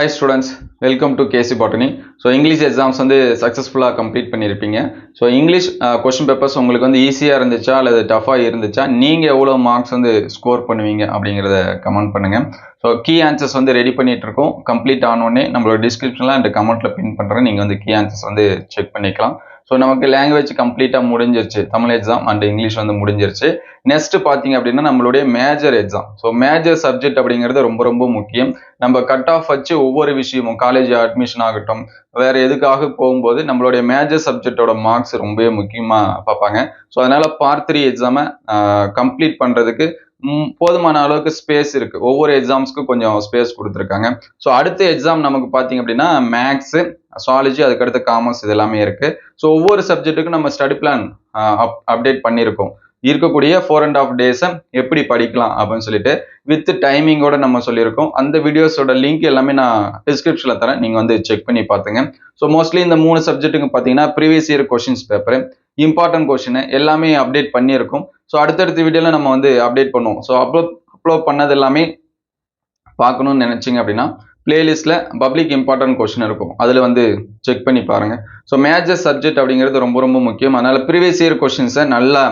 Hi students welcome to K C botany so English exams வந்து சக்ஸஸ்ஃபுல்லாக complete பண்ணியிருப்பீங்க. So English question papers உங்களுக்கு வந்து ஈஸியாக இருந்துச்சா அல்லது டஃபாக இருந்துச்சா நீங்கள் எவ்வளோ மார்க்ஸ் வந்து ஸ்கோர் பண்ணுவீங்க அப்படிங்கிறத கமெண்ட் பண்ணுங்கள் ஸோ கீ ஆன்சர்ஸ் வந்து ரெடி பண்ணிட்டு இருக்கோம் கம்ப்ளீட் ஆனோடனே நம்மளோட டிஸ்கிரிப்ஷனில் அண்ட் கமெண்ட்டில் பின் பண்ணுறேன் நீங்கள் வந்து கீ ஆன்சர்ஸ் வந்து செக் பண்ணிக்கலாம். ஸோ நமக்கு லாங்குவேஜ் கம்ப்ளீட்டாக முடிஞ்சிருச்சு. தமிழ் எக்ஸாம் அண்ட் இங்கிலீஷ் வந்து முடிஞ்சிருச்சு. நெக்ஸ்ட் பார்த்தீங்க அப்படின்னா நம்மளுடைய major exam so major subject அப்படிங்கிறது ரொம்ப ரொம்ப முக்கியம். நம்ம கட் ஆஃப் வச்சு ஒவ்வொரு விஷயமும் காலேஜ் அட்மிஷன் ஆகட்டும் வேற எதுக்காக போகும்போது நம்மளுடைய மேஜர் சப்ஜெக்டோட மார்க்ஸ் ரொம்பவே முக்கியமாக பார்ப்பாங்க. ஸோ அதனால பார்ட் த்ரீ எக்ஸாமை கம்ப்ளீட் பண்ணுறதுக்கு போதுமான அளவுக்கு ஸ்பேஸ் இருக்கு. ஒவ்வொரு எக்ஸாம்ஸ்க்கும் கொஞ்சம் ஸ்பேஸ் கொடுத்துருக்காங்க. ஸோ அடுத்த எக்ஸாம் நமக்கு பார்த்தீங்க அப்படின்னா மேக்ஸு சாலஜி அதுக்கடுத்து காமர்ஸ் இது எல்லாமே இருக்கு. ஸோ ஒவ்வொரு சப்ஜெக்ட்டுக்கும் நம்ம ஸ்டடி பிளான் அப்டேட் பண்ணியிருக்கோம். இருக்கக்கூடிய ஃபோர் அண்ட் ஆஃப் டேஸை எப்படி படிக்கலாம் அப்படின்னு சொல்லிட்டு வித் டைமிங்கோட நம்ம சொல்லியிருக்கோம். அந்த வீடியோஸோட லிங்க் எல்லாமே நான் டிஸ்கிரிப்ஷனில் தரேன். நீங்கள் வந்து செக் பண்ணி பார்த்துங்க. ஸோ மோஸ்ட்லி இந்த மூணு சப்ஜெக்ட்டுக்கு பார்த்தீங்கன்னா previous year questions paper important question எல்லாமே அப்டேட் பண்ணியிருக்கோம். ஸோ அடுத்தடுத்த வீடியோவில் நம்ம வந்து அப்டேட் பண்ணுவோம். ஸோ அப்லோட் அப்லோட் பண்ணது எல்லாமே பார்க்கணும்னு நினச்சிங்க அப்படின்னா பிளேலிஸ்ட்டில் பப்ளிக் இம்பார்ட்டன்ட் கொஷின் இருக்கும். அதில் வந்து செக் பண்ணி பாருங்கள் ஸோ மேஜர் சப்ஜெக்ட் அப்படிங்கிறது ரொம்ப ரொம்ப முக்கியம். அதனால் ப்ரீவியஸ் இயர் கொஷின்ஸை நல்லா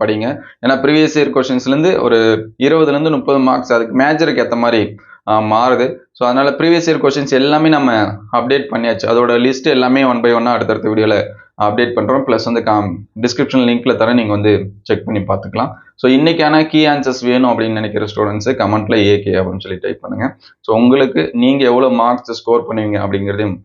படிங்க. ஏன்னா ப்ரீவியஸ் இயர் கொஷின்ஸ்லேருந்து ஒரு இருபதுலேருந்து முப்பது மார்க்ஸ் அதுக்கு மேஜருக்கு ஏற்ற மாதிரி மாறுது. ஸோ அதனால் ப்ரீவியஸ் இயர் கொஷின்ஸ் எல்லாமே நம்ம அப்டேட் பண்ணியாச்சு. அதோட லிஸ்ட் எல்லாமே ஒன் பை ஒன்னாக அடுத்தடுத்த வீடியோவில் அப்டேட் பண்ணுறோம் ப்ளஸ் வந்து காம் டிஸ்கிரிப்ஷன் லிங்க்கில் தர நீங்கள் வந்து செக் பண்ணி பார்த்துக்கலாம். ஸோ இன்றைக்கான கீ ஆன்சர்ஸ் வேணும் அப்படின்னு நினைக்கிற ஸ்டூடெண்ட்ஸு கமெண்ட்டில் ஏகே அப்படின்னு சொல்லி டைப் பண்ணுங்க. ஸோ உங்களுக்கு நீங்கள் எவ்வளோ மார்க்ஸ் ஸ்கோர் பண்ணுவீங்க அப்படிங்கிறதையும்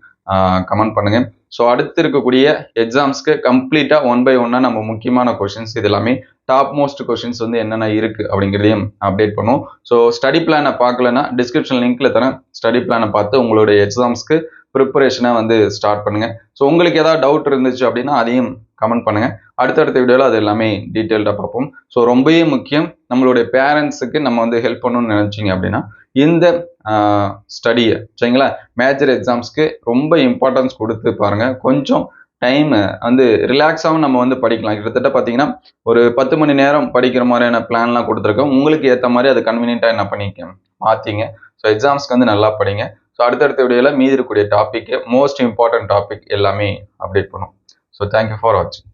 கமெண்ட் பண்ணுங்கள் ஸோ அடுத்து இருக்கக்கூடிய எக்ஸாம்ஸ்க்கு கம்ப்ளீட்டாக ஒன் பை ஒன்னாக நம்ம முக்கியமான கொஷின்ஸ் இது எல்லாமே டாப் மோஸ்ட் கொஷின்ஸ் வந்து என்னென்ன இருக்குது அப்படிங்கிறதையும் அப்டேட் பண்ணுவோம். ஸோ ஸ்டடி பிளானை பார்க்கலன்னா டிஸ்கிரிப்ஷன் லிங்க்கில் தரேன். ஸ்டடி பிளானை பார்த்து உங்களுடைய எக்ஸாம்ஸ்க்கு ப்ரிப்பரேஷனை வந்து ஸ்டார்ட் பண்ணுங்கள் ஸோ உங்களுக்கு ஏதாவது டவுட் இருந்துச்சு அப்படின்னா அதையும் கமெண்ட் பண்ணுங்க. அடுத்தடுத்த வீடியோவில் அது எல்லாமே டீட்டெயில்டாக பார்ப்போம். ஸோ ரொம்பவே முக்கியம். நம்மளுடைய பேரண்ட்ஸுக்கு நம்ம வந்து ஹெல்ப் பண்ணணும்னு நினச்சிங்க அப்படின்னா இந்த ஸ்டடியை சரிங்களா? மேஜர் எக்ஸாம்ஸ்க்கு ரொம்ப இம்பார்ட்டன்ஸ் கொடுத்து பாருங்கள் கொஞ்சம் டைம் வந்து ரிலாக்ஸாகவும் நம்ம வந்து படிக்கலாம். கிட்டத்தட்ட பார்த்தீங்கன்னா ஒரு பத்து மணி நேரம் படிக்கிற மாதிரியான பிளான்லாம் கொடுத்துருக்கோம் உங்களுக்கு ஏற்ற மாதிரி அது கன்வீனியன்ட்டாக என்ன பண்ணிக்க மாற்றிங்க ஸோ எக்ஸாம்ஸ்க்கு வந்து நல்லா படிங்க. ஸோ அடுத்தடுத்த வீடியோவில் மீதி இருக்கக்கூடிய டாபிக் மோஸ்ட் இம்பார்ட்டன்ட் டாபிக் எல்லாமே அப்டேட் பண்ணும். ஸோ தேங்க்யூ ஃபார் வாட்சிங்